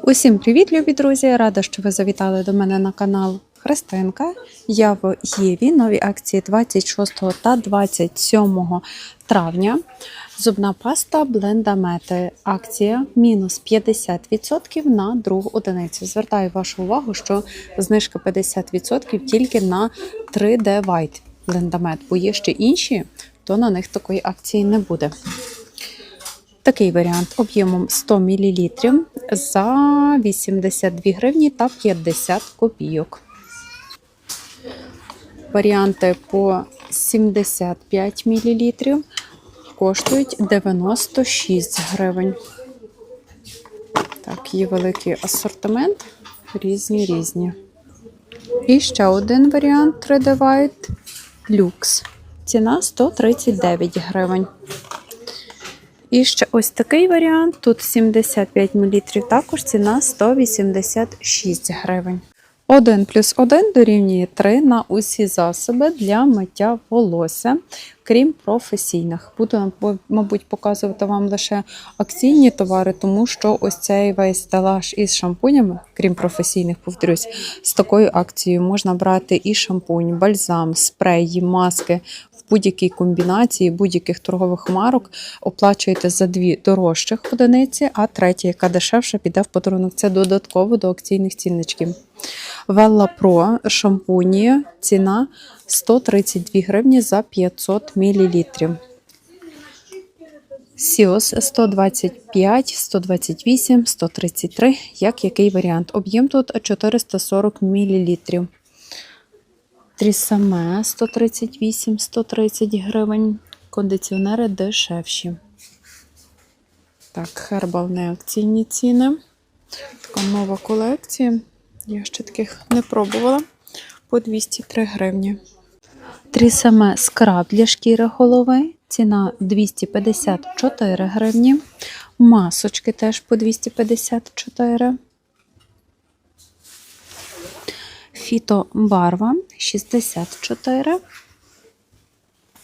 Усім привіт, любі друзі! Рада, що ви завітали до мене на канал Христинка. Я в Єві. Нові акції 26 та 27 травня. Зубна паста Блендамети. Акція мінус 50% на другу одиницю. Звертаю вашу увагу, що знижка 50% тільки на 3D White Blendamет, бо є ще інші, то на них такої акції не буде. Такий варіант об'ємом 100 мл за 82 гривні та 50 копійок. Варіанти по 75 мл коштують 96 гривень. Так, є великий асортимент, різні різні. І ще один варіант 3D White Lux. Ціна 139 гривень. І ще ось такий варіант. Тут 75 мл, також ціна 186 гривень. 1 плюс 1 дорівнює 3 на усі засоби для миття волосся, крім професійних. Буду, мабуть, показувати вам лише акційні товари, тому що ось цей весь стелаж із шампунями, крім професійних, повторюсь, з такою акцією можна брати і шампунь, бальзам, спреї, маски в будь-якій комбінації будь-яких торгових марок. Оплачуєте за дві дорожчих одиниці, а третя, яка дешевша, піде в подарунок. Це додатково до акційних цінничків. Велла Pro шампуні ціна 132 гривні за 500 мл. Сіос 125, 128, 133. Як який варіант? Об'єм тут 440 мл. Трісаме 138, 130 гривень. Кондиціонери дешевші. Так, Хербал не акційні ціни. Така нова колекція. Я ще таких не пробувала. По 203 гривні. Трісаме скраб для шкіри голови. Ціна 254 гривні. Масочки теж по 254. Фітобарва 64.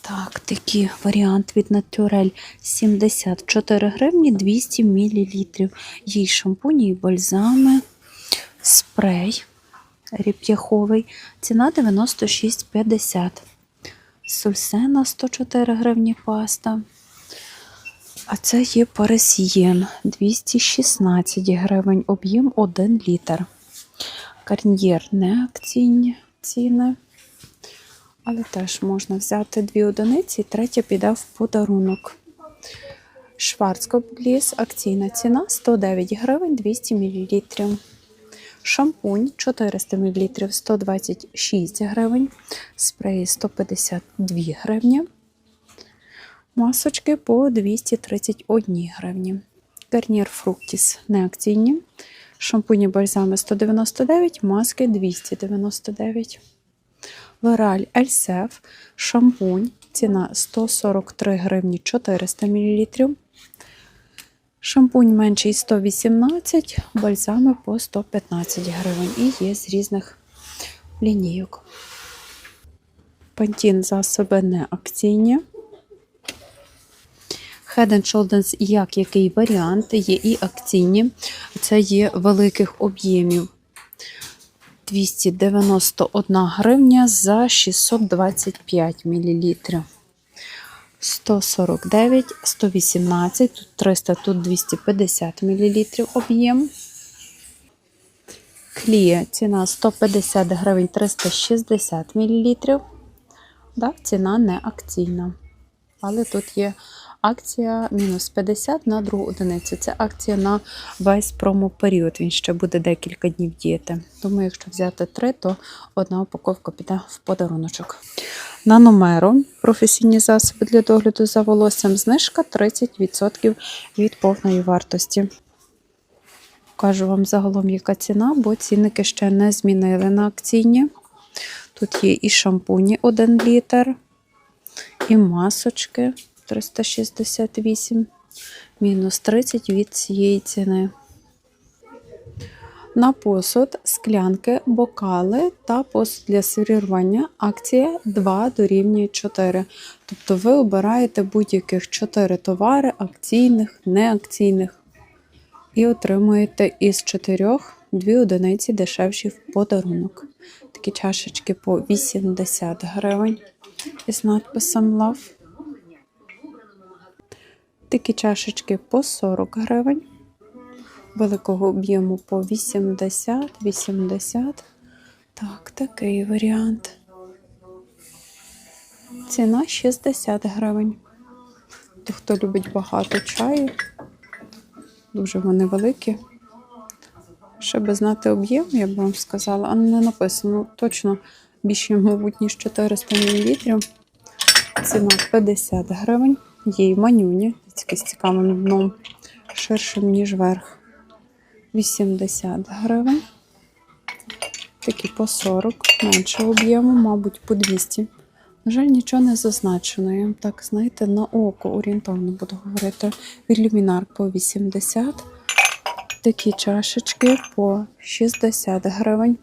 Так, такий варіант від Натюрель 74 гривні 200 мл. Є й шампуні, і бальзами, спрей ріп'яховий. Ціна 96,50. Сульсена 104 гривні паста. А це є Парисьєн 216 гривень, об'єм 1 літр. Карньєр не акційні ціни. Але теж можна взяти дві одиниці, і третя піде в подарунок. Шварцкоп-гліс, акційна ціна 109 гривень 200 мл. Шампунь 400 мл 126 гривень. Спреї 152 гривні. Масочки по 231 гривні. Гарнір Фруктіс неакційні. Шампуні бальзами 199, маски 299. Лораль Ельсеф, шампунь, ціна 143 гривні 400 мл. Шампунь менший 118, бальзами по 115 гривень. І є з різних лінійок. Пантін засоби не акційні. Head Shoulders як який варіант, є і акційні. Це є великих об'ємів. 291 гривня за 625 мл. 149, 118, тут 300, тут 250 мл об'єм. Клія ціна 150 гривень 360 мл. Да, ціна не акційна. Але тут є акція мінус 50 на другу одиницю. Це акція на весь промо-період. Він ще буде декілька днів діяти. Тому, якщо взяти три, то одна упаковка піде в подаруночок. На номеру професійні засоби для догляду за волоссям знижка 30% від повної вартості. Покажу вам загалом, яка ціна, бо цінники ще не змінили на акційні. Тут є і шампуні 1 літр, і масочки 368, мінус 30 від цієї ціни. На посуд, склянки, бокали та посуд для сервірування акція 2 дорівнює 4. Тобто ви обираєте будь-яких 4 товари акційних, неакційних. і отримуєте із чотирьох дві одиниці дешевші в подарунок. Такі чашечки по 80 гривень із надписом Love. Такі чашечки по 40 гривень. Великого об'єму по 80, 80. Так, такий варіант. Ціна 60 гривень. То, хто любить багато чаю, дуже вони великі. Щоб знати об'єм, я б вам сказала, а не написано точно більше, мабуть, ніж 400 мл. Ціна 50 гривень. Є й манюні, тільки з цікавим ширшим, ніж верх. 80 гривень. Такі по 40, менше об'єму, мабуть, по 200. На жаль, нічого не зазначено. Я вам так, знаєте, на око орієнтовно буду говорити. Від по 80. Такі чашечки по 60 гривень.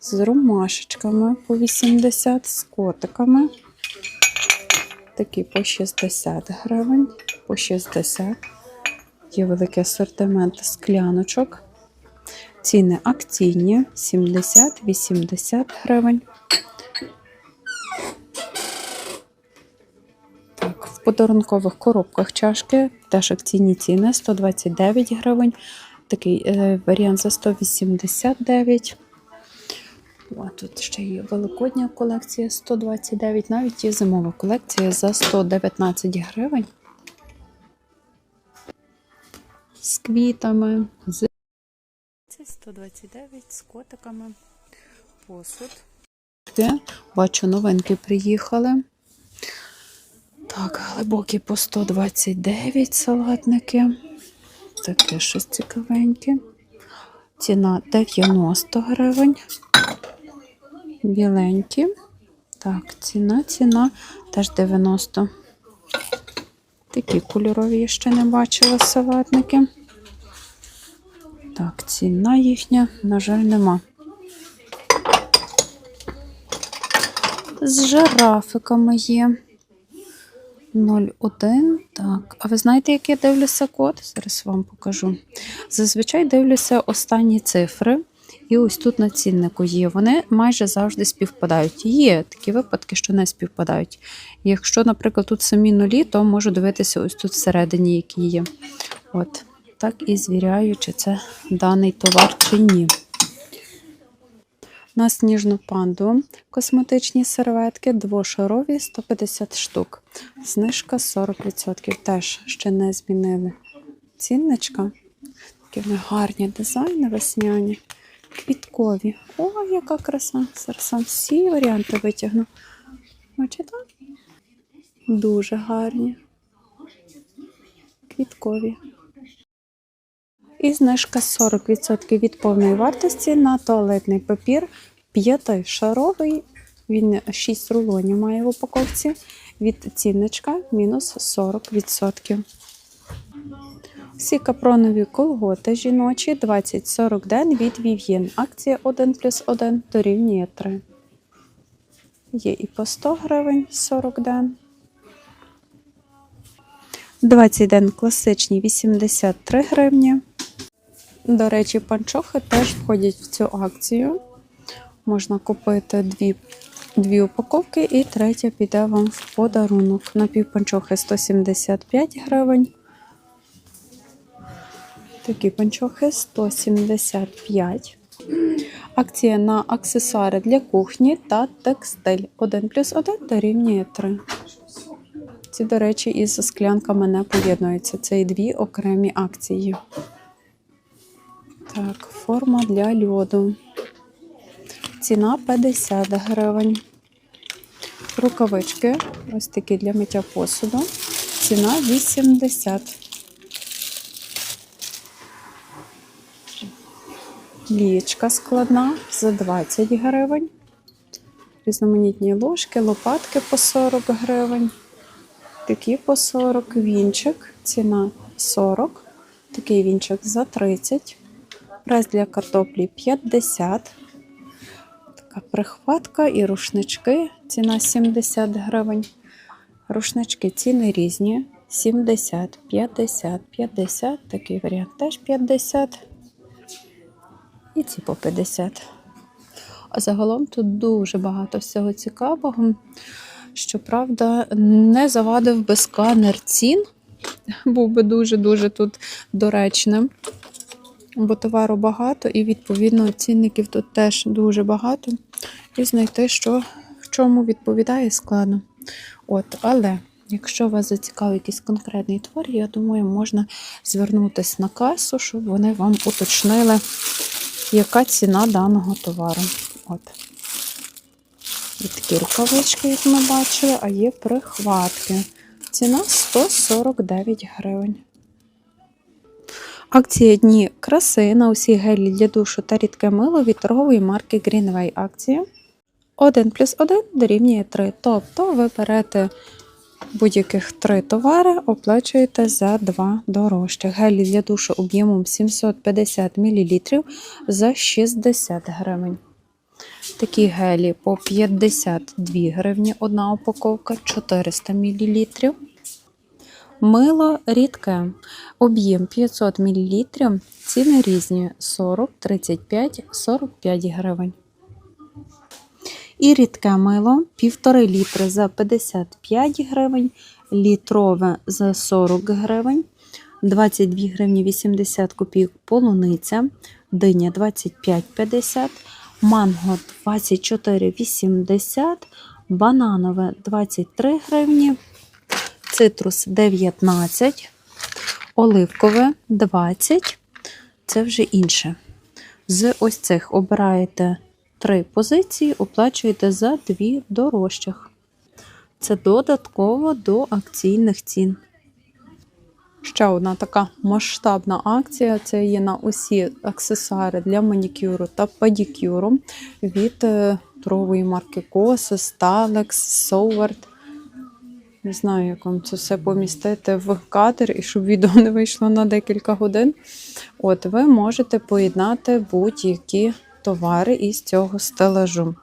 З ромашечками по 80, з котиками. Такі по 60 гривень, по 60. Є великий асортимент скляночок. Ціни акційні 70-80 гривень. Так, в подарункових коробках чашки теж акційні ціни 129 гривень. Такий е, варіант за 189. О, тут ще є великодня колекція 129, навіть є зимова колекція за 119 гривень. З квітами, з це 129 з котиками. Посуд. Бачу, новинки приїхали. Так, глибокі по 129 салатники. Таке щось цікавеньке. Ціна 90 гривень. Біленькі. Так, ціна, ціна теж 90. Такі кольорові я ще не бачила салатники. Так, ціна їхня, на жаль, нема. З жирафиками є. 0,1. Так, а ви знаєте, як я дивлюся код? Зараз вам покажу. Зазвичай дивлюся останні цифри. І ось тут на ціннику є. Вони майже завжди співпадають. Є такі випадки, що не співпадають. Якщо, наприклад, тут самі нулі, то можу дивитися ось тут всередині, які є. От, так і звіряю, чи це даний товар чи ні. На сніжну панду косметичні серветки двошарові 150 штук. Знижка 40%. Теж ще не змінили. Цінничка. Такі вони гарні дизайни весняні, квіткові. О, яка краса! Зараз всі варіанти витягну. Бачите? Дуже гарні. Квіткові. І знижка 40% від повної вартості на туалетний папір п'ятишаровий. Він 6 рулонів має в упаковці. Від цінничка мінус 40%. Всі капронові колготи жіночі 20-40 ден від Vivien. Акція 1 плюс 1 дорівнює 3. Є і по 100 гривень 40 ден. 20 ден класичні 83 гривні. До речі, панчохи теж входять в цю акцію. Можна купити дві, дві упаковки, і третя піде вам в подарунок. Напівпанчохи 175 гривень. Такі панчохи 175. Акція на аксесуари для кухні та текстиль. 1 плюс 1 дорівнює 3. Ці, до речі, із склянками не поєднуються. Це і дві окремі акції. Так, форма для льоду. Ціна 50 гривень. Рукавички, ось такі для миття посуду. Ціна 80. Лічка складна за 20 гривень. Різноманітні ложки, лопатки по 40 гривень. Такі по 40. Вінчик, ціна 40. Такий вінчик за 30. Прес для картоплі 50. Така прихватка і рушнички. Ціна 70 гривень. Рушнички ціни різні. 70, 50, 50, такий варіант теж 50. І ці по 50. А загалом тут дуже багато всього цікавого. Щоправда, не завадив би сканер цін. Був би дуже-дуже тут доречним. Бо товару багато, і відповідно цінників тут теж дуже багато. І знайти, що в чому відповідає складно. От, але якщо вас зацікавив якийсь конкретний твор, я думаю, можна звернутися на касу, щоб вони вам уточнили, яка ціна даного товару. От. Є такі рукавички, як ми бачили, а є прихватки. Ціна 149 гривень. Акція Дні краси на усі гелі для душу та рідке мило від торгової марки Greenway. Акція 1 плюс 1 дорівнює 3. Тобто ви берете будь-яких 3 товари, оплачуєте за 2 дорожчих. Гелі для душу об'ємом 750 мл за 60 гривень. Такі гелі по 52 гривні, одна упаковка 400 мл. Мило рідке, об'єм 500 мл, ціни різні 40, 35, 45 гривень. І рідке мило 1,5 літри за 55 гривень, літрове за 40 гривень, 22 гривні 80 копійок полуниця, диня 25,50, манго 24,80, бананове 23 гривні, цитрус 19, оливкове 20. Це вже інше. З ось цих обираєте три позиції, оплачуєте за дві дорожчих. Це додатково до акційних цін. Ще одна така масштабна акція це є на усі аксесуари для манікюру та педикюру від е, торгової марки Kosas, Stalex, Sowart. Не знаю, як вам це все помістити в кадр і щоб відео не вийшло на декілька годин. От ви можете поєднати будь-які товари із цього стелажу.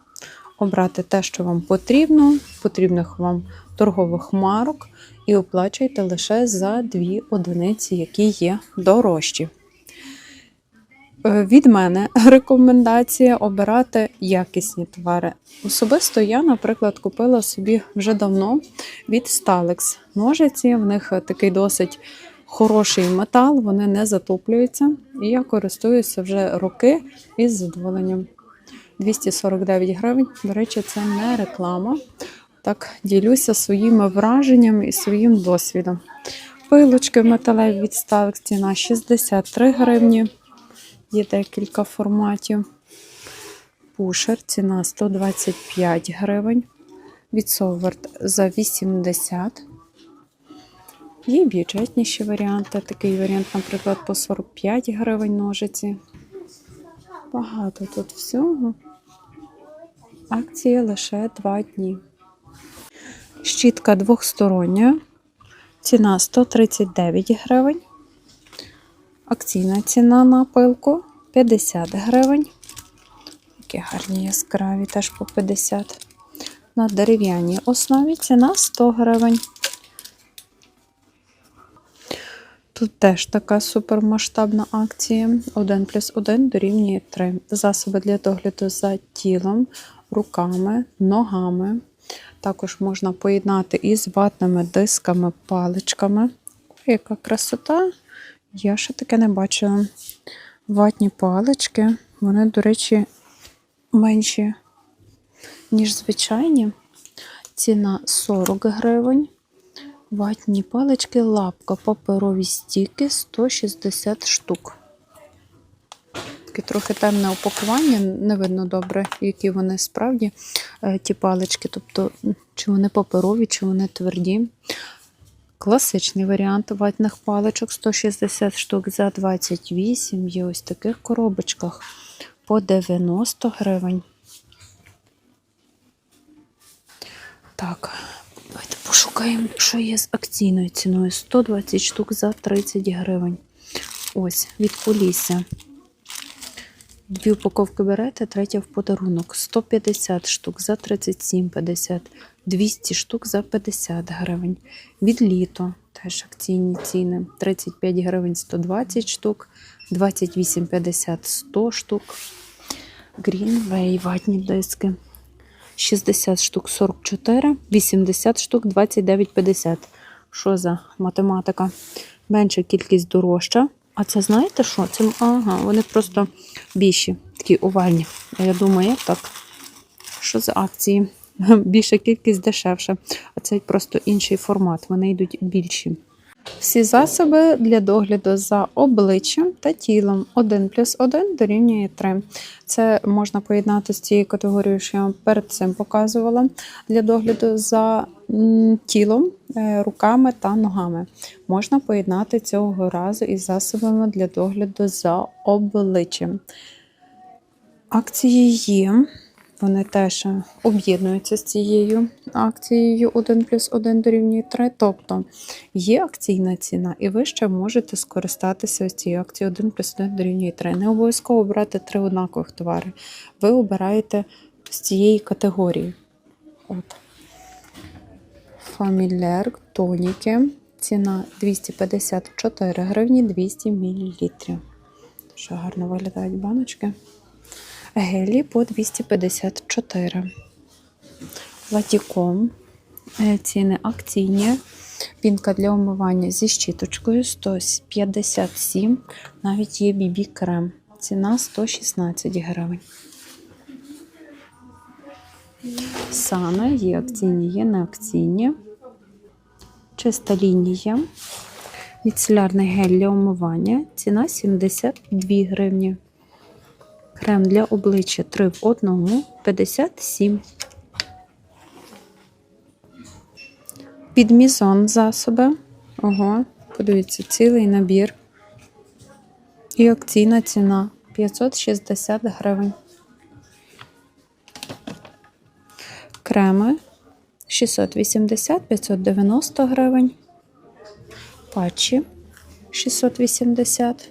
Обрати те, що вам потрібно, потрібних вам торгових марок, і оплачуєте лише за дві одиниці, які є дорожчі. Е, Від мене рекомендація обирати якісні товари. Особисто я, наприклад, купила собі вже давно від Stalex. Ножиці, в них такий досить хороший метал, вони не затоплюються. І я користуюся вже роки із задоволенням. 249 гривень. До речі, це не реклама. Так, ділюся своїми враженнями і своїм досвідом. Пилочки металеві від Stalex, ціна 63 гривні. Є декілька форматів. Пушер, ціна 125 гривень. Від Соварт за 80. Є бюджетніші варіанти. Такий варіант, наприклад, по 45 гривень ножиці. Багато тут всього. Акція лише 2 дні. Щітка двохстороння. Ціна 139 гривень. Акційна ціна на пилку 50 гривень. Такі гарні яскраві, теж по 50. На дерев'яній основі ціна 100 гривень. Тут теж така супермасштабна акція. 1 плюс 1 дорівнює 3. Засоби для догляду за тілом, руками, ногами. Також можна поєднати із ватними дисками, паличками. Яка красота! Я ще таке не бачила. Ватні палички. Вони, до речі, менші, ніж звичайні. Ціна 40 гривень. Ватні палички, лапка, паперові стіки 160 штук. Таке трохи темне упакування, не видно добре, які вони справді е, ті палички, тобто, чи вони паперові, чи вони тверді. Класичний варіант ватних паличок 160 штук за 28. Є ось в таких коробочках по 90 гривень. Так, пошукаємо, що є з акційною ціною. 120 штук за 30 гривень. Ось, від Полісся. Дві упаковки берете, третя в подарунок. 150 штук за 37,50, 200 штук за 50 гривень. Від літо Теж акційні ціни. 35 гривень 120 штук, 28,50 100 штук. Greenway ватні диски. 60 штук 44, 80 штук 29,50. Що за математика? Менша кількість дорожча. А це знаєте що? Це, ага, вони просто більші, такі овальні. Я думаю, як так? Що за акції? Більша кількість дешевша. А це просто інший формат. Вони йдуть більші. Всі засоби для догляду за обличчям та тілом 1 плюс 1 дорівнює 3. Це можна поєднати з цією категорією, що я вам перед цим показувала для догляду за тілом, е, руками та ногами. Можна поєднати цього разу із засобами для догляду за обличчям. Акції є. Вони теж об'єднуються з цією акцією 1 плюс 1 дорівнює 3. Тобто є акційна ціна, і ви ще можете скористатися із цією акцією 1 плюс 1 дорівнює 3. Не обов'язково брати три однакових товари. Ви обираєте з цієї категорії. От. Фамілер, тоніки. Ціна 254 гривні 200 мл. Дуже гарно виглядають баночки. Гелі по 254. Латіком. Е, Ціни акційні. Пінка для умивання зі щіточкою 157. Навіть є бібі крем. Ціна 116 гривень. Сана є акційні, є не акційні. Чиста лінія. Міцелярний гель для умивання. Ціна 72 гривні. Крем для обличчя 3 в 1 57. Підмізон засоби. Ого, подивіться, цілий набір. І акційна ціна 560 гривень. Креми 680-590 гривень. Патчі 680.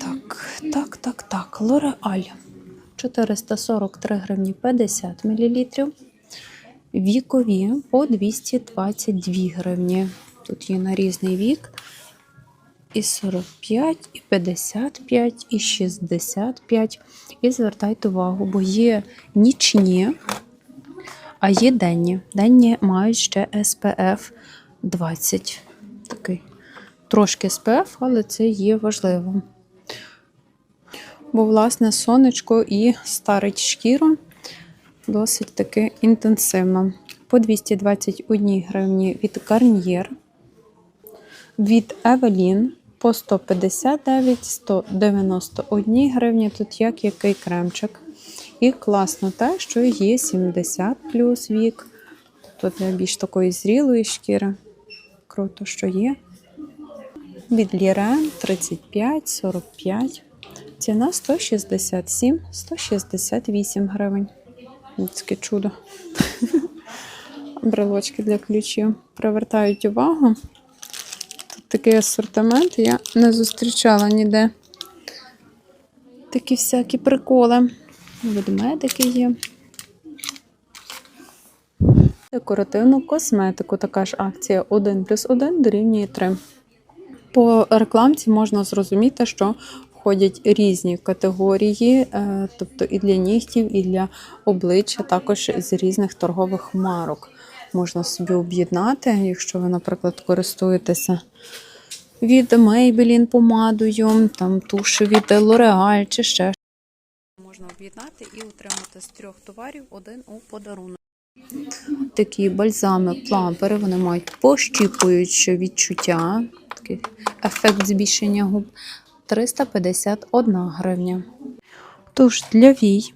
Так, так, так, так. Лореаль 443 гривні 50 мл. Вікові по 222 гривні. Тут є на різний вік. І 45, і 55, і 65. І звертайте увагу, бо є нічні, а є денні. Денні мають ще SPF 20. Такий трошки SPF, але це є важливо. Бо, власне, сонечко і старить шкіру досить таки інтенсивно. По 221 гривні від Garnier, від Evelyn по 159, 191 гривні. Тут як який кремчик. І класно те, що є 70 плюс вік. Тут для більш такої зрілої шкіри. Круто, що є. Від Лірен 35, 45. Ціна 167, 168 гривень. Таке чудо. Брелочки для ключів привертають увагу. Тут такий асортимент я не зустрічала ніде. Такі всякі приколи. Ведмедики є. Декоративну косметику. Така ж акція 1 плюс 1 дорівнює 3. По рекламці можна зрозуміти, що входять різні категорії, е, тобто і для нігтів, і для обличчя, також з різних торгових марок. Можна собі об'єднати, якщо ви, наприклад, користуєтеся від Maybelline помадою, там туші від L'Oreal чи ще. Можна об'єднати і отримати з трьох товарів один у подарунок. Такі бальзами, плампери, вони мають пощіпуюче відчуття, такий ефект збільшення губ. 351 гривня. Туш для вій.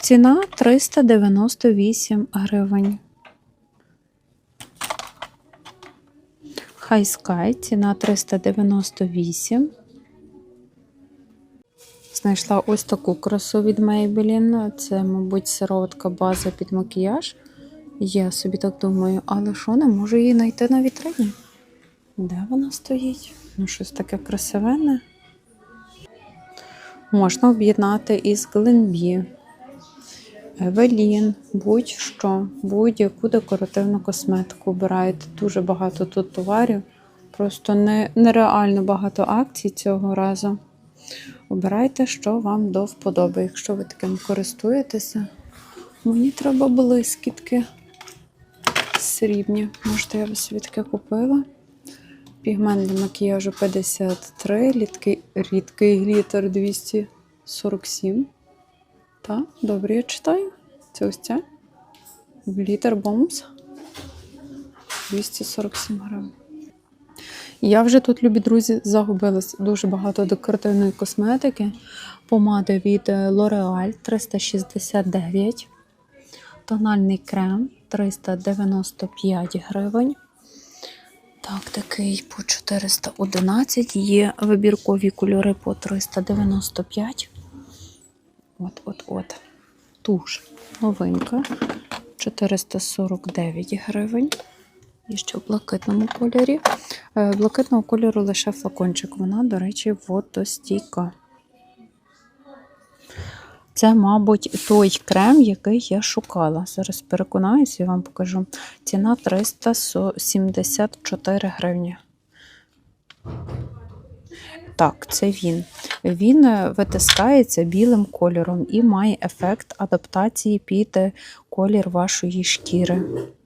Ціна 398 гривень. High Sky, ціна 398. Знайшла ось таку красу від Maybelline. Це, мабуть, сироватка база під макіяж. Я собі так думаю, але що не можу її знайти на вітрині? Де вона стоїть? Ну, щось таке красивенне. Можна об'єднати із Glenbee. Евелін, будь-що, будь-яку декоративну косметику обираєте. Дуже багато тут товарів. Просто не, нереально багато акцій цього разу. Обирайте, що вам до вподоби, якщо ви таким користуєтеся. Мені треба блискітки срібні. Можете, я собі таке купила. Пігмент для макіяжу 53, рідкий, рідкий глітер 247. Так, добре, я читаю. Це ось це. Глітер Bombs. 247 гривень. Я вже тут, любі друзі, загубилась дуже багато декоративної косметики. Помада від е, L'Oreal 369. Тональний крем 395 гривень. Так, такий по 411. Є вибіркові кольори по 395. От, от, от. Туш. Новинка. 449 гривень. І ще в блакитному кольорі. Е, Блакитного кольору лише флакончик. Вона, до речі, водостійка. Це, мабуть, той крем, який я шукала. Зараз переконаюся і вам покажу. Ціна 374 гривні. Так, це він. Він е, витискається білим кольором і має ефект адаптації під е, колір вашої шкіри.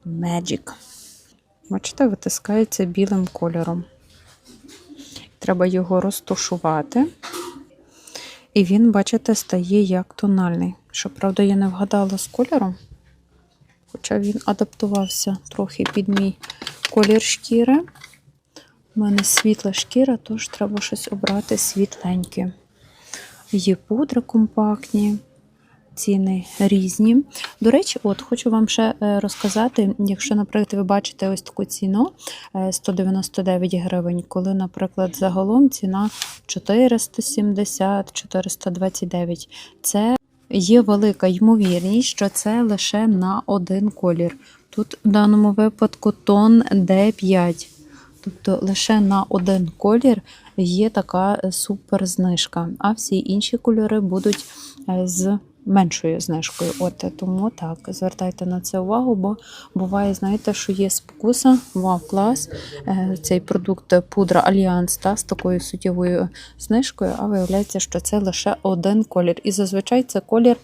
Magic. Бачите, витискається білим кольором. Треба його розтушувати. І він, бачите, стає як тональний. Щоправда, я не вгадала з кольором, хоча він адаптувався трохи під мій колір шкіри. У мене світла шкіра, тож треба щось обрати світленьке. Є пудри компактні, ціни різні. До речі, от хочу вам ще е, розказати, якщо, наприклад, ви бачите ось таку ціну е, 199 гривень, коли, наприклад, загалом ціна 470-429. Це є велика ймовірність, що це лише на один колір. Тут в даному випадку тон D5. Тобто лише на один колір є така е, супер знижка, а всі інші кольори будуть е, з меншою знижкою. От е, тому так, звертайте на це увагу, бо буває, знаєте, що є спокуса, вау, клас. е, Цей продукт е, пудра Альянс та з такою суттєвою знижкою, а виявляється, що це лише один колір. І зазвичай це колір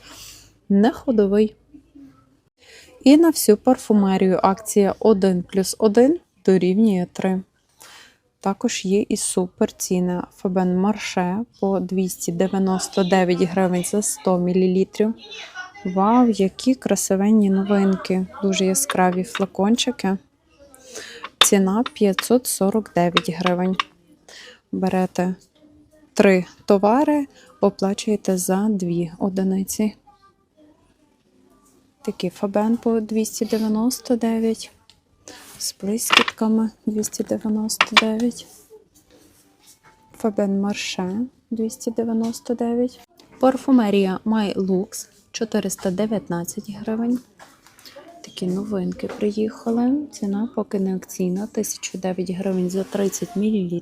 не ходовий. І на всю парфумерію акція 1 плюс 1 дорівнює 3. Також є і супер ціни. Фабен Марше по 299 гривень за 100 мл. Вау, які красивенні новинки! Дуже яскраві флакончики. Ціна 549 гривень. Берете три товари, оплачуєте за дві одиниці. Такий фабен по 299 з блискітками 299. Фабен Марше 299. Парфумерія My Lux 419 гривень. Такі новинки приїхали. Ціна поки не акційна, 1009 гривень за 30 мл.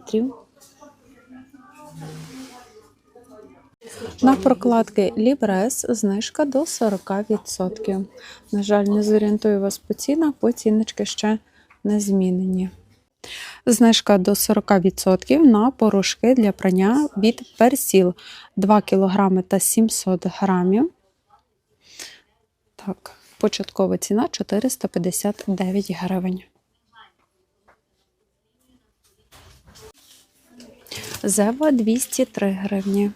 На прокладки Libres знижка до 40%. На жаль, не зорієнтую вас по цінах, бо ціночки ще не. Знижка до 40% на порошки для прання від Персіл 2 кг та 700 грамів. Так, початкова ціна 459 гривень. Зева 203 гривні.